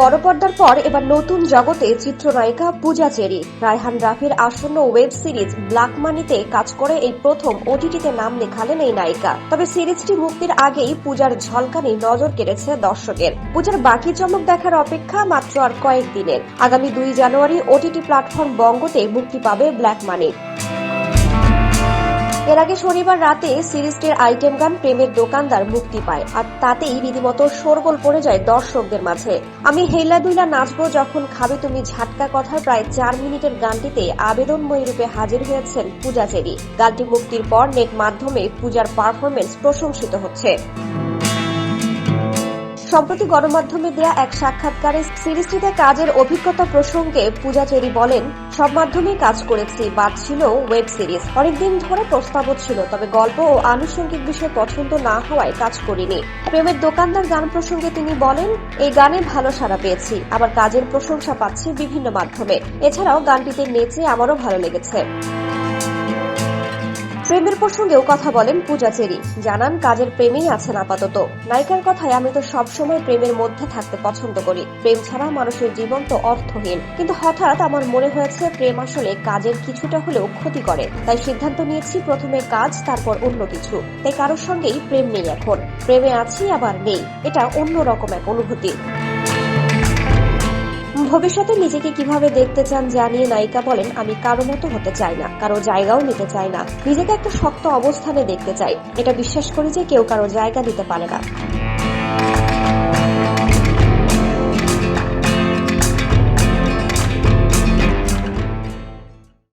বড় পর্দার পর এবার নতুন জগতে চিত্রনায়িকা পূজা চেরি। রায়হান রাফির আসন্ন ওয়েব সিরিজ ব্ল্যাক মানিতে কাজ করে এই প্রথম ওটিটিতে নাম লেখালেন এই নায়িকা। তবে সিরিজটি মুক্তির আগেই পূজার ঝলকানি নজর কেড়েছে দর্শকের। পূজার বাকি চমক দেখার অপেক্ষা মাত্র আর কয়েক দিনের। আগামী দুই জানুয়ারি ওটিটি প্ল্যাটফর্ম বঙ্গতে মুক্তি পাবে ব্ল্যাক মানি। এর আগে শনিবার রাতে সিরিজটির আইটেম গান প্রেমের দোকানদার মুক্তি পায়, আর তাতেই রীতিমতো শোরগোল পড়ে যায় দর্শকদের মাঝে। আমি হেলা দুইলা নাচবো যখন খাবে তুমি ঝাটকা কথার প্রায় চার মিনিটের গানটিতে আবেদনময়ী রূপে হাজির হয়েছেন পূজা চেরি গানটি মুক্তির পর নেট মাধ্যমে পূজার পারফরমেন্স প্রশংসিত হচ্ছে। সম্প্রতি গণমাধ্যমে দেয়া এক সাক্ষাৎকারে সিরিজটিতে কাজের অভিজ্ঞতা প্রসঙ্গে পূজা চেরি বলেন, সব মাধ্যমেই কাজ করেছি, বাদ ছিল ওয়েব সিরিজ। অনেকদিন ধরে প্রস্তাবও ছিল, তবে গল্প ও আনুষঙ্গিক বিষয় পছন্দ না হওয়ায় কাজ করিনি। প্রেমের দোকানদার গান প্রসঙ্গে তিনি বলেন, এই গানে ভালো সাড়া পেয়েছি, আবার কাজের প্রশংসা পাচ্ছি বিভিন্ন মাধ্যমে। এছাড়াও গানটিতে নেচে আমারও ভালো লেগেছে। প্রেমের প্রসঙ্গেও কথা বলেন পূজা চেরি। জানান, কাজের প্রেমেই আছেন আপাতত। নায়িকার কথায় আমি তো সবসময় প্রেমের মধ্যে থাকতে পছন্দ করি। প্রেম ছাড়া মানুষের জীবন তো অর্থহীন। কিন্তু হঠাৎ আমার মনে হয়েছে, প্রেম আসলে কাজের কিছুটা হলেও ক্ষতি করে। তাই সিদ্ধান্ত নিয়েছি, প্রথমে কাজ, তারপর অন্য কিছু। তাই কারোর সঙ্গেই প্রেম নেই এখন। প্রেমে আছি, আবার নেই। এটা অন্যরকম এক অনুভূতি। ভবিষ্যতে নিজেকে কীভাবে দেখতে চান জানিয়ে নায়িকা বলেন, আমি কারও মতো হতে চাই না, কারও জায়গাও নিতে চাই না, নিজেকে একটা শক্ত অবস্থানে দেখতে চাই। এটা বিশ্বাস করি যে কেউ কারও জায়গা দিতে পারে না।